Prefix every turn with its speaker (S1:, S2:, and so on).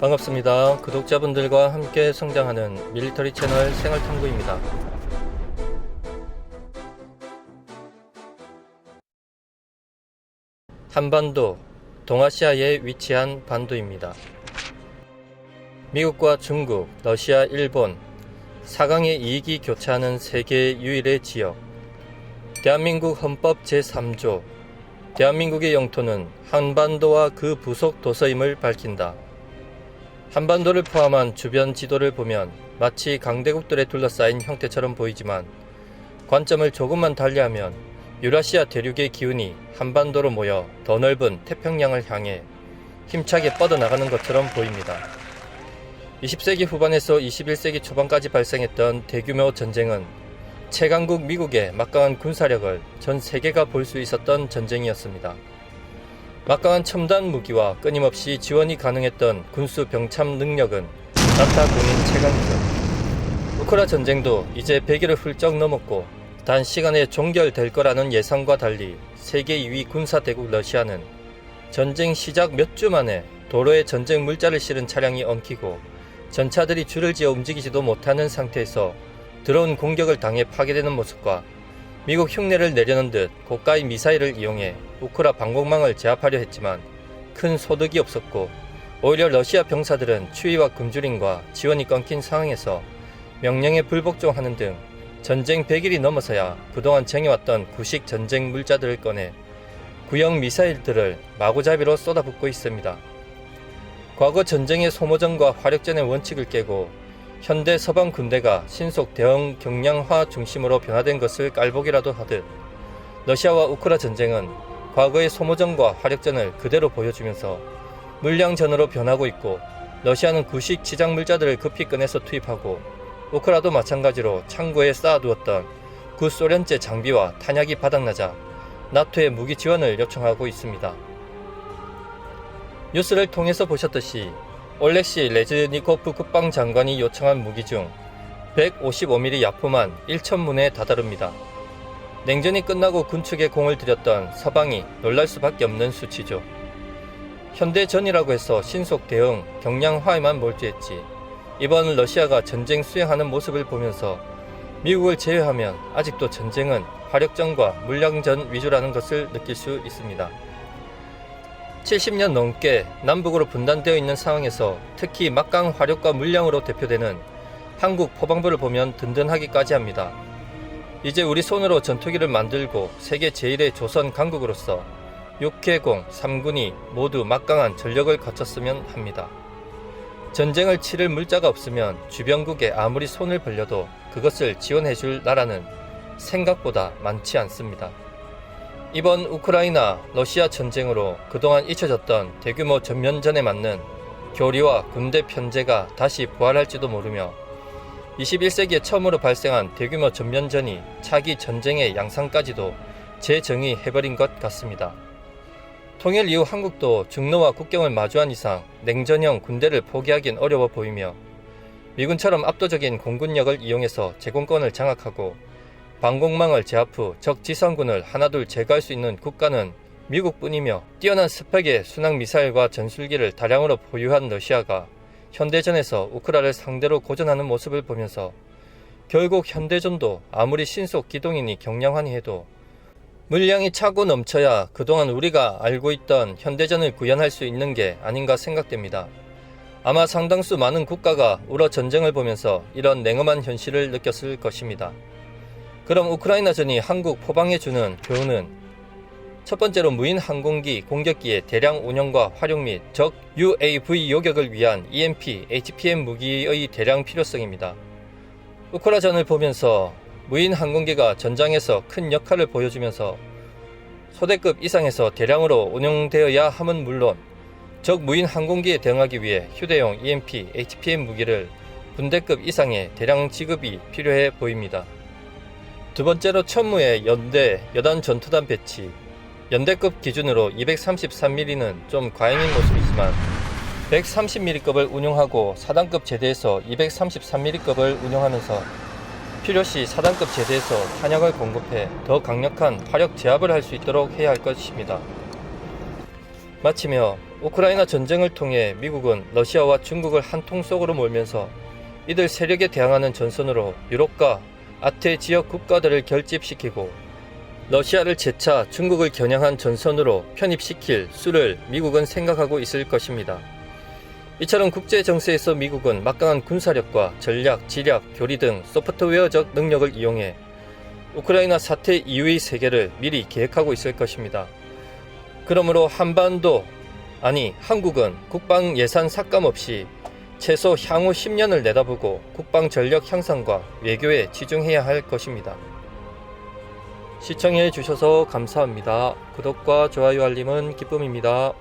S1: 반갑습니다. 구독자분들과 함께 성장하는 밀리터리 채널 생활탐구입니다. 한반도, 동아시아에 위치한 반도입니다. 미국과 중국, 러시아, 일본, 사강의 이익이 교차하는 세계 유일의 지역. 대한민국 헌법 제3조. 대한민국의 영토는 한반도와 그 부속 도서임을 밝힌다. 한반도를 포함한 주변 지도를 보면 마치 강대국들에 둘러싸인 형태처럼 보이지만 관점을 조금만 달리하면 유라시아 대륙의 기운이 한반도로 모여 더 넓은 태평양을 향해 힘차게 뻗어나가는 것처럼 보입니다. 20세기 후반에서 21세기 초반까지 발생했던 대규모 전쟁은 최강국 미국의 막강한 군사력을 전 세계가 볼 수 있었던 전쟁이었습니다. 막강한 첨단 무기와 끊임없이 지원이 가능했던 군수 병참 능력은 나타 공인 최강이죠. 우크라 전쟁도 이제 100일을 훌쩍 넘었고 단시간에 종결될 거라는 예상과 달리 세계 2위 군사 대국 러시아는 전쟁 시작 몇 주 만에 도로에 전쟁 물자를 실은 차량이 엉키고 전차들이 줄을 지어 움직이지도 못하는 상태에서 드론 공격을 당해 파괴되는 모습과 미국 흉내를 내려는 듯 고가의 미사일을 이용해 우크라 방공망을 제압하려 했지만 큰 소득이 없었고 오히려 러시아 병사들은 추위와 굶주림과 지원이 끊긴 상황에서 명령에 불복종하는 등 전쟁 100일이 넘어서야 그동안 쟁여왔던 구식 전쟁 물자들을 꺼내 구형 미사일들을 마구잡이로 쏟아붓고 있습니다. 과거 전쟁의 소모전과 화력전의 원칙을 깨고 현대 서방 군대가 신속 대응 경량화 중심으로 변화된 것을 깔보기라도 하듯 러시아와 우크라 전쟁은 과거의 소모전과 화력전을 그대로 보여주면서 물량전으로 변하고 있고 러시아는 구식 지장 물자들을 급히 꺼내서 투입하고 우크라도 마찬가지로 창고에 쌓아두었던 구소련제 장비와 탄약이 바닥나자 나토의 무기 지원을 요청하고 있습니다. 뉴스를 통해서 보셨듯이 올렉시 레즈니코프 국방장관이 요청한 무기 중 155mm 야포만 1천문에 다다릅니다. 냉전이 끝나고 군축에 공을 들였던 서방이 놀랄 수밖에 없는 수치죠. 현대전이라고 해서 신속 대응, 경량화에만 몰두했지. 이번 러시아가 전쟁 수행하는 모습을 보면서 미국을 제외하면 아직도 전쟁은 화력전과 물량전 위주라는 것을 느낄 수 있습니다. 70년 넘게 남북으로 분단되어 있는 상황에서 특히 막강 화력과 물량으로 대표되는 한국 포방부를 보면 든든하기까지 합니다. 이제 우리 손으로 전투기를 만들고 세계 제1의 조선 강국으로서 육해공, 삼군이 모두 막강한 전력을 갖췄으면 합니다. 전쟁을 치를 물자가 없으면 주변국에 아무리 손을 벌려도 그것을 지원해 줄 나라는 생각보다 많지 않습니다. 이번 우크라이나 러시아 전쟁으로 그동안 잊혀졌던 대규모 전면전에 맞는 교리와 군대 편제가 다시 부활할지도 모르며 21세기에 처음으로 발생한 대규모 전면전이 차기 전쟁의 양상까지도 재정의해버린 것 같습니다. 통일 이후 한국도 중로와 국경을 마주한 이상 냉전형 군대를 포기하기는 어려워 보이며 미군처럼 압도적인 공군력을 이용해서 제공권을 장악하고 방공망을 제압 후 적 지상군을 하나둘 제거할 수 있는 국가는 미국뿐이며 뛰어난 스펙의 순항 미사일과 전술기를 다량으로 보유한 러시아가 현대전에서 우크라를 상대로 고전하는 모습을 보면서 결국 현대전도 아무리 신속 기동이니 경량하니 해도 물량이 차고 넘쳐야 그동안 우리가 알고 있던 현대전을 구현할 수 있는 게 아닌가 생각됩니다. 아마 상당수 많은 국가가 우러 전쟁을 보면서 이런 냉엄한 현실을 느꼈을 것입니다. 그럼 우크라이나전이 한국 포방해주는 교훈은 첫 번째로 무인 항공기 공격기의 대량 운영과 활용 및 적 UAV 요격을 위한 EMP, HPM 무기의 대량 필요성입니다. 우크라전을 보면서 무인 항공기가 전장에서 큰 역할을 보여주면서 소대급 이상에서 대량으로 운용되어야 함은 물론 적 무인 항공기에 대응하기 위해 휴대용 EMP, HPM 무기를 분대급 이상의 대량 지급이 필요해 보입니다. 두 번째로 천무의 연대, 여단 전투단 배치. 연대급 기준으로 233mm는 좀 과잉인 모습이지만 130mm급을 운용하고 4단급 제대에서 233mm급을 운용하면서 필요시 4단급 제대에서 탄약을 공급해 더 강력한 화력 제압을 할 수 있도록 해야 할 것입니다. 마치며 우크라이나 전쟁을 통해 미국은 러시아와 중국을 한 통 속으로 몰면서 이들 세력에 대항하는 전선으로 유럽과 아태 지역 국가들을 결집시키고 러시아를 재차 중국을 겨냥한 전선으로 편입시킬 수를 미국은 생각하고 있을 것입니다. 이처럼 국제 정세에서 미국은 막강한 군사력과 전략, 지략, 교리 등 소프트웨어적 능력을 이용해 우크라이나 사태 이후의 세계를 미리 계획하고 있을 것입니다. 그러므로 한반도, 아니 한국은 국방 예산 삭감 없이 최소 향후 10년을 내다보고 국방 전력 향상과 외교에 치중해야 할 것입니다. 시청해 주셔서 감사합니다. 구독과 좋아요 알림은 기쁨입니다.